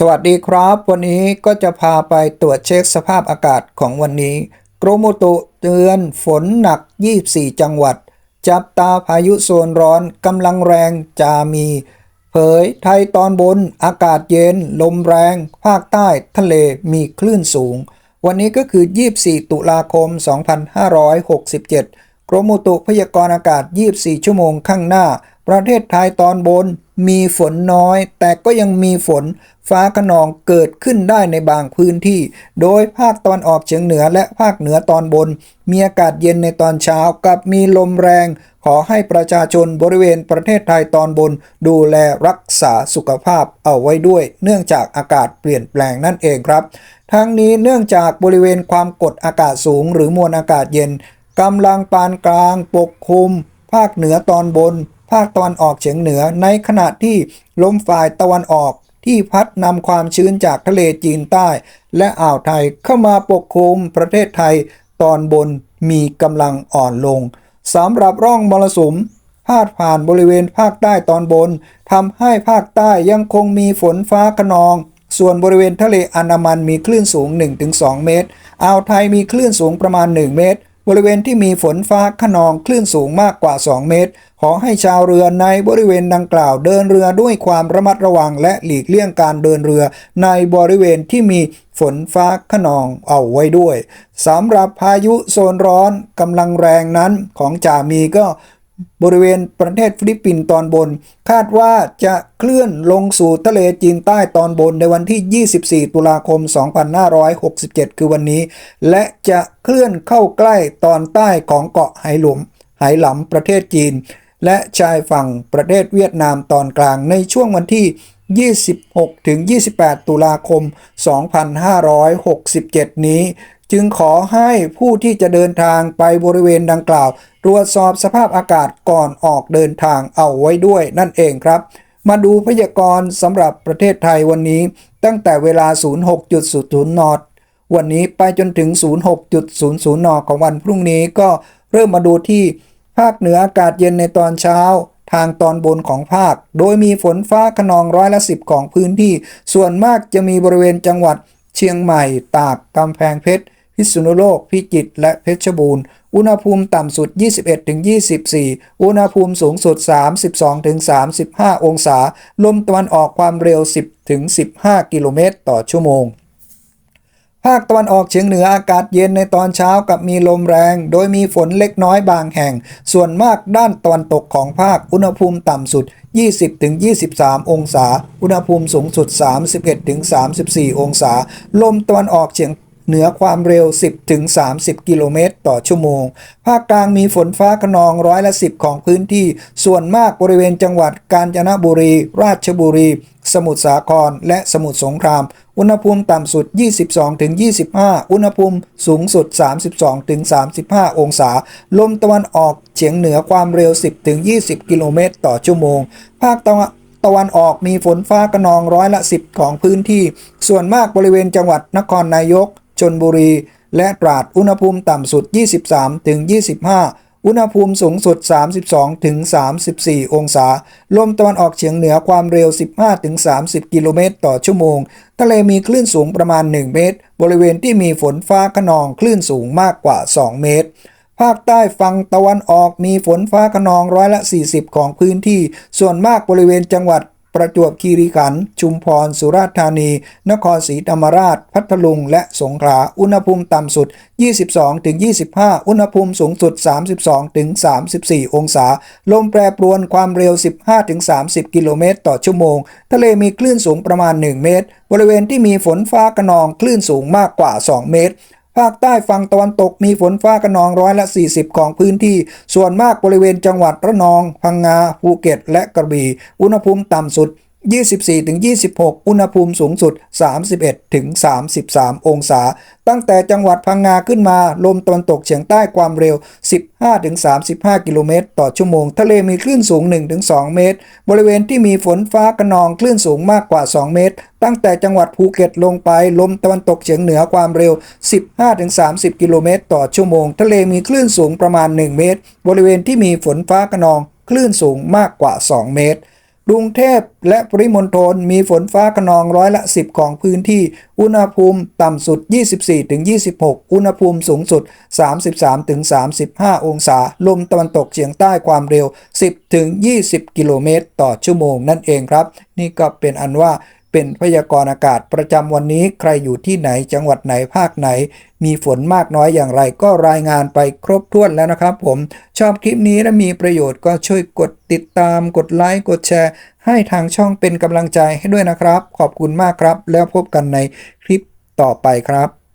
สวัสดีครับ วันนี้ก็จะพาไปตรวจเช็คสภาพอากาศของวันนี้ กรมอุตุเตือนฝนหนัก 24 จังหวัด จับตาพายุโซนร้อนกำลังแรงจะมี เผยไทยตอนบน อากาศเย็น ลมแรง ภาคใต้ทะเลมีคลื่นสูง วันนี้ก็คือ 24 ตุลาคม 2567 กรมอุตุพยากรณ์อากาศ 24 ชั่วโมงข้างหน้า ประเทศไทยตอนบน มีฝนน้อย แต่ก็ยังมีฝนฟ้าขนองเกิดขึ้นได้ในบางพื้นที่ โดยภาคตอนออกเฉียงเหนือและภาคเหนือตอนบน มีอากาศเย็นในตอนเช้ากับมีลมแรง ขอให้ประชาชนบริเวณประเทศไทยตอนบน ดูแลรักษาสุขภาพเอาไว้ด้วย เนื่องจากอากาศเปลี่ยนแปลงนั่นเองครับ ทั้งนี้เนื่องจากบริเวณความกดอากาศสูง หรือมวลอากาศเย็นกำลังปานกลางปกคลุม ภาคเหนือตอนบน ภาคตะวันออกเฉียงเหนือ ในขณะที่ลมฝ่ายตะวันออกที่พัดนำความชื้นจากทะเลจีนใต้ และอ่าวไทยเข้ามาปกคลุมประเทศไทยตอนบนมีกำลังอ่อนลงสำหรับร่องมรสุมพาดผ่านบริเวณภาคใต้ตอนบนทำให้ภาคใต้ยังคงมีฝนฟ้าขนอง ส่วนบริเวณทะเลอันดามันมีคลื่นสูง 1-2 เมตร อ่าวไทยมีคลื่นสูงประมาณ 1 เมตร บริเวณที่มีฝนฟ้าขนองคลื่นสูงมากกว่า 2 เมตร ขอให้ชาวเรือในบริเวณดังกล่าวเดินเรือด้วยความระมัดระวังและหลีกเลี่ยงการเดินเรือ ในบริเวณที่มีฝนฟ้าขนองเอาไว้ด้วยสำหรับพายุโซนร้อนกำลังแรงนั้นของจ่ามีก็ บริเวณประเทศฟิลิปปินส์ตอนบน คาดว่าจะเคลื่อนลงสู่ทะเลจีนใต้ตอนบนในวันที่ 24 ตุลาคม 2567 คือวันนี้ และจะเคลื่อนเข้าใกล้ตอนใต้ของเกาะไหหลมไหหลำประเทศจีน และชายฝั่งประเทศเวียดนามตอนกลางในช่วงวันที่ 26 ถึง 28 ตุลาคม 2567 นี้ จึงขอให้ผู้ที่จะเดินทางไปบริเวณดังกล่าว ตรวจสอบสภาพอากาศก่อนออกเดินทางเอาไว้ด้วยนั่นเองครับ มาดูพยากรณ์สำหรับประเทศไทยวันนี้ ตั้งแต่เวลา 06.00 น วันนี้ไปจนถึง 06.00 น ของวันพรุ่งนี้ก็เริ่มมาดูที่ภาคเหนืออากาศเย็นในตอนเช้าทางตอนบนของภาค โดยมีฝนฟ้าขนองร้อยละสิบของพื้นที่ ส่วนมากจะมีบริเวณจังหวัดเชียงใหม่ ตาก กำแพงเพชร พิษณุโลก พิจิตรและเพชรบูรณ์ อุณหภูมิต่ำสุด 21-24 อุณหภูมิสูงสุด 32-35 องศา ลมตะวันออกความเร็ว 10-15 กิโลเมตรต่อชั่วโมงภาคตะวันออกเฉียงเหนืออากาศเย็นในตอนเช้ากับมีลมแรง โดยมีฝนเล็กน้อยบางแห่ง ส่วนมากด้านตะวันตกของภาคอุณหภูมิต่ำสุด 20-23 องศา อุณหภูมิสูงสุด 31-34 องศา ลมตะวันออกเฉียง เหนือความเร็ว 10-30 กิโลเมตรต่อชั่วโมง ภาคกลางมีฝนฟ้าขนองร้อยละ 10 ของพื้นที่ ส่วนมากบริเวณจังหวัดกาญจนบุรี ราชบุรี สมุทรสาคร และสมุทรสงคราม อุณหภูมิต่ำสุด 22-25 อุณหภูมิสูงสุด 32-35 องศา ลมตะวันออกเฉียงเหนือความเร็ว 10-20 กิโลเมตรต่อชั่วโมง ภาคตะวันตะวันออกมีฝนฟ้าขนองร้อยละ 10 ของพื้นที่ ส่วนมากบริเวณจังหวัดนครนายก ชนบุรี และตราดอุณหภูมิต่ำสุด 23-25 อุณหภูมิสูงสุด 32-34 องศา ลมตะวันออกเฉียงเหนือความเร็ว 15-30 กิโลเมตรต่อชั่วโมง ทะเลมีคลื่นสูงประมาณ 1 เมตร บริเวณที่มีฝนฟ้าขนองคลื่นสูงมากกว่า 2 เมตรภาคใต้ฝั่งตะวันออกมีฝนฟ้าขนองร้อยละ 40 ของพื้นที่ ส่วนมากบริเวณจังหวัด ประจวบคีรีขันธ์ชุมพร สุราษฎร์ธานี นครศรีธรรมราช พัทลุง และสงขลา อุณหภูมิต่ำสุด 22-25 อุณหภูมิสูงสุด 32-34 องศา ลมแปรปรวนความเร็ว 15-30 กิโลเมตรต่อชั่วโมง ทะเลมีคลื่นสูงประมาณ 1 เมตร บริเวณที่มีฝนฟ้าขนองคลื่นสูงมากกว่า 2 เมตร ภาคใต้ฝั่งตะวันตกมีฝนฟ้าขนองร้อยละ 40 ของพื้นที่ ส่วนมากบริเวณจังหวัดระนอง พังงาภูเก็ต และกระบี่อุณหภูมิต่ำสุด 24-26 อุณหภูมิสูงสุด 31-33 องศา ตั้งแต่จังหวัดพังงาขึ้นมา ลมตะวันตกเฉียงใต้ความเร็ว 15-35 กิโลเมตร ต่อชั่วโมง ทะเลมีคลื่นสูง 1-2 เมตร บริเวณที่มีฝนฟ้าขนองคลื่นสูงมากกว่า 2 เมตร ตั้งแต่จังหวัดภูเก็ตลงไป ลมตะวันตกเฉียงเหนือความเร็ว 15-30 กิโลเมตร ต่อชั่วโมง ทะเลมีคลื่นสูงประมาณ 1 เมตร บริเวณที่มีฝนฟ้าขนอง คลื่นสูงมากกว่า 2 เมตร กรุงเทพและปริมณฑลมีฝนฟ้าขนองร้อยละ 10 ของพื้นที่ อุณหภูมิต่ำสุด 24-26 อุณหภูมิสูงสุด 33-35 องศา ลมตะวันตกเฉียงใต้ความเร็ว 10-20 กิโลเมตร ต่อชั่วโมงนั่นเองครับ นี่ก็เป็นอันว่า เป็นพยากรณ์อากาศประจำวันนี้ใครอยู่ที่ไหนจังหวัดไหนภาคไหน มีฝนมากน้อยอย่างไรก็รายงานไปครบถ้วนแล้วนะครับผมชอบคลิปนี้และมีประโยชน์ก็ช่วยกดติดตาม กดไลค์กดแชร์ ให้ทางช่องเป็นกำลังใจให้ด้วยนะครับ ขอบคุณมากครับ แล้วพบกันในคลิปต่อไปครับ